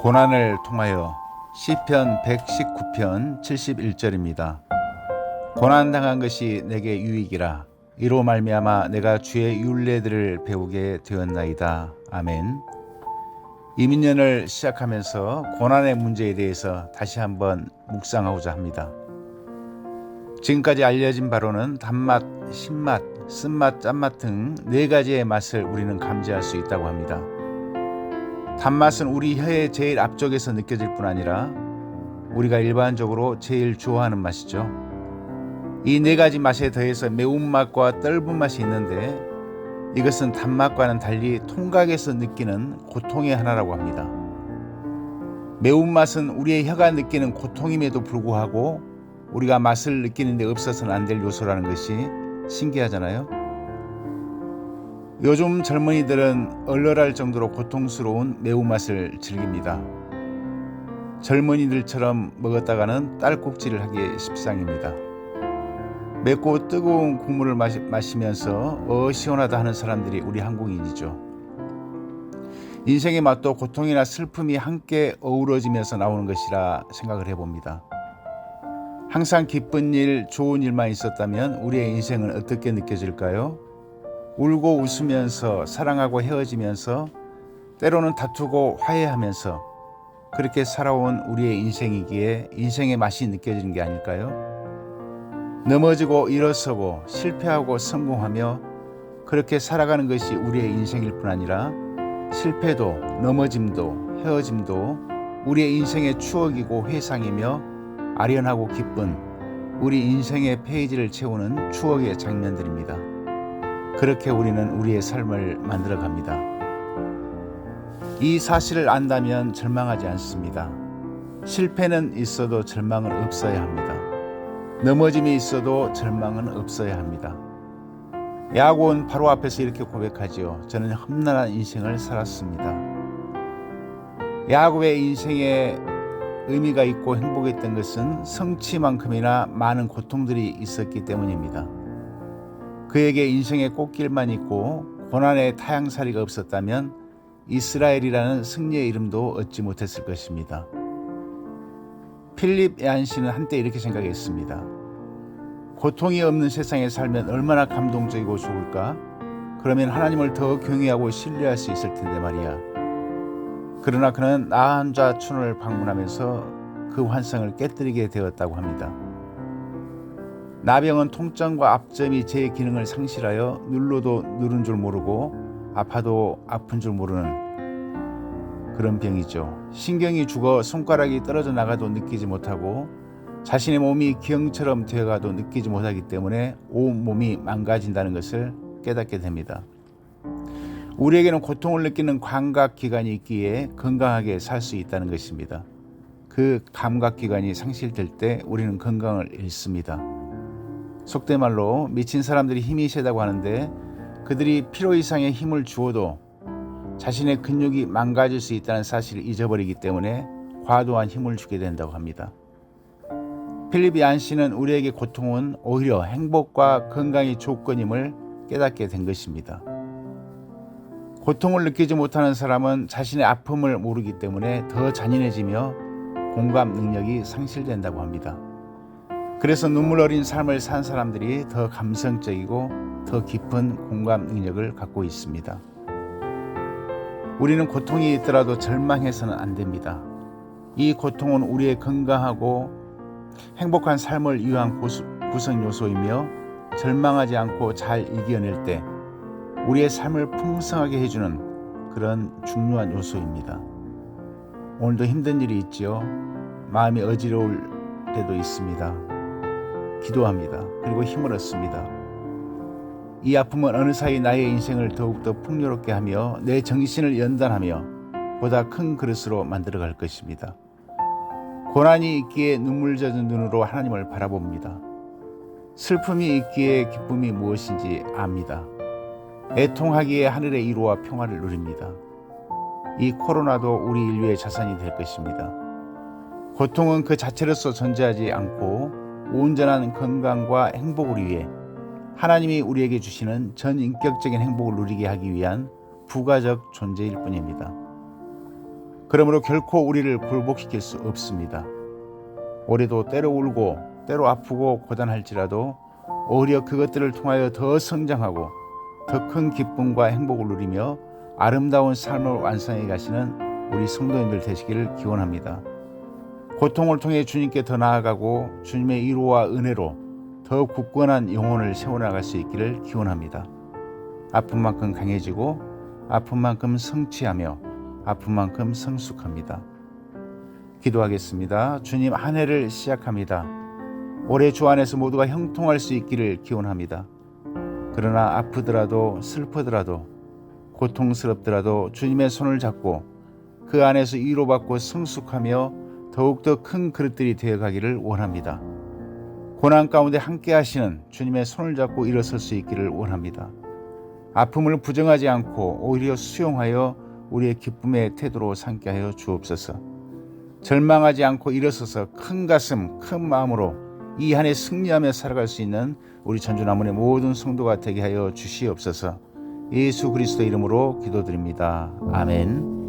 고난을 통하여 시편 119편 71절입니다. 고난 당한 것이 내게 유익이라 이로 말미암아 내가 주의 율례들을 배우게 되었나이다. 아멘. 이민년을 시작하면서 고난의 문제에 대해서 다시 한번 묵상하고자 합니다. 지금까지 알려진 바로는 단맛, 신맛, 쓴맛, 짠맛 등 네 가지의 맛을 우리는 감지할 수 있다고 합니다. 단맛은 우리 혀의 제일 앞쪽에서 느껴질 뿐 아니라 우리가 일반적으로 제일 좋아하는 맛이죠. 이 네 가지 맛에 더해서 매운맛과 떫은 맛이 있는데 이것은 단맛과는 달리 통각에서 느끼는 고통의 하나라고 합니다. 매운맛은 우리의 혀가 느끼는 고통임에도 불구하고 우리가 맛을 느끼는 데 없어서는 안 될 요소라는 것이 신기하잖아요. 요즘 젊은이들은 얼얼할 정도로 고통스러운 매운맛을 즐깁니다. 젊은이들처럼 먹었다가는 딸꾹질을 하기 십상입니다. 맵고 뜨거운 국물을 마시, 마시면서 어 시원하다 하는 사람들이 우리 한국인이죠. 인생의 맛도 고통이나 슬픔이 함께 어우러지면서 나오는 것이라 생각을 해봅니다. 항상 기쁜 일, 좋은 일만 있었다면 우리의 인생은 어떻게 느껴질까요? 울고 웃으면서 사랑하고 헤어지면서 때로는 다투고 화해하면서 그렇게 살아온 우리의 인생이기에 인생의 맛이 느껴지는 게 아닐까요? 넘어지고 일어서고 실패하고 성공하며 그렇게 살아가는 것이 우리의 인생일 뿐 아니라 실패도 넘어짐도 헤어짐도 우리의 인생의 추억이고 회상이며 아련하고 기쁜 우리 인생의 페이지를 채우는 추억의 장면들입니다. 그렇게 우리는 우리의 삶을 만들어 갑니다. 이 사실을 안다면 절망하지 않습니다. 실패는 있어도 절망은 없어야 합니다. 넘어짐이 있어도 절망은 없어야 합니다. 야고는 바로 앞에서 이렇게 고백하지요. 저는 험난한 인생을 살았습니다. 야곱의 인생에 의미가 있고 행복했던 것은 성취만큼이나 많은 고통들이 있었기 때문입니다. 그에게 인생의 꽃길만 있고 고난의 타양살이가 없었다면 이스라엘이라는 승리의 이름도 얻지 못했을 것입니다. 필립 얀 씨는 한때 이렇게 생각했습니다. 고통이 없는 세상에 살면 얼마나 감동적이고 좋을까? 그러면 하나님을 더 경외하고 신뢰할 수 있을 텐데 말이야. 그러나 그는 나한자 춘을 방문하면서 그 환상을 깨뜨리게 되었다고 합니다. 나병은 통증과 압점이 제 기능을 상실하여 눌러도 누른 줄 모르고 아파도 아픈 줄 모르는 그런 병이죠. 신경이 죽어 손가락이 떨어져 나가도 느끼지 못하고 자신의 몸이 기형처럼 되어가도 느끼지 못하기 때문에 온 몸이 망가진다는 것을 깨닫게 됩니다. 우리에게는 고통을 느끼는 감각 기관이 있기에 건강하게 살 수 있다는 것입니다. 그 감각 기관이 상실될 때 우리는 건강을 잃습니다. 속된 말로 미친 사람들이 힘이 세다고 하는데 그들이 필요 이상의 힘을 주어도 자신의 근육이 망가질 수 있다는 사실을 잊어버리기 때문에 과도한 힘을 주게 된다고 합니다. 필립이 안 씨는 우리에게 고통은 오히려 행복과 건강의 조건임을 깨닫게 된 것입니다. 고통을 느끼지 못하는 사람은 자신의 아픔을 모르기 때문에 더 잔인해지며 공감 능력이 상실된다고 합니다. 그래서 눈물 어린 삶을 산 사람들이 더 감성적이고 더 깊은 공감 능력을 갖고 있습니다. 우리는 고통이 있더라도 절망해서는 안 됩니다. 이 고통은 우리의 건강하고 행복한 삶을 위한 구성 요소이며 절망하지 않고 잘 이겨낼 때 우리의 삶을 풍성하게 해주는 그런 중요한 요소입니다. 오늘도 힘든 일이 있지요. 마음이 어지러울 때도 있습니다. 기도합니다. 그리고 힘을 얻습니다. 이 아픔은 어느 사이 나의 인생을 더욱더 풍요롭게 하며 내 정신을 연단하며 보다 큰 그릇으로 만들어 갈 것입니다. 고난이 있기에 눈물 젖은 눈으로 하나님을 바라봅니다. 슬픔이 있기에 기쁨이 무엇인지 압니다. 애통하기에 하늘의 이로와 평화를 누립니다. 이 코로나도 우리 인류의 자산이 될 것입니다. 고통은 그 자체로서 존재하지 않고 온전한 건강과 행복을 위해 하나님이 우리에게 주시는 전인격적인 행복을 누리게 하기 위한 부가적 존재일 뿐입니다. 그러므로 결코 우리를 굴복시킬 수 없습니다. 올해도 때로 울고 때로 아프고 고단할지라도 오히려 그것들을 통하여 더 성장하고 더 큰 기쁨과 행복을 누리며 아름다운 삶을 완성해 가시는 우리 성도님들 되시기를 기원합니다. 고통을 통해 주님께 더 나아가고 주님의 위로와 은혜로 더 굳건한 영혼을 세워나갈 수 있기를 기원합니다. 아픈 만큼 강해지고 아픈 만큼 성취하며 아픈 만큼 성숙합니다. 기도하겠습니다. 주님 한 해를 시작합니다. 올해 주 안에서 모두가 형통할 수 있기를 기원합니다. 그러나 아프더라도 슬프더라도 고통스럽더라도 주님의 손을 잡고 그 안에서 위로받고 성숙하며 더욱더 큰 그릇들이 되어가기를 원합니다. 고난 가운데 함께 하시는 주님의 손을 잡고 일어설 수 있기를 원합니다. 아픔을 부정하지 않고 오히려 수용하여 우리의 기쁨의 태도로 삼게 하여 주옵소서. 절망하지 않고 일어서서 큰 가슴, 큰 마음으로 이 한해 승리하며 살아갈 수 있는 우리 전주나문의 모든 성도가 되게 하여 주시옵소서. 예수 그리스도 이름으로 기도드립니다. 아멘.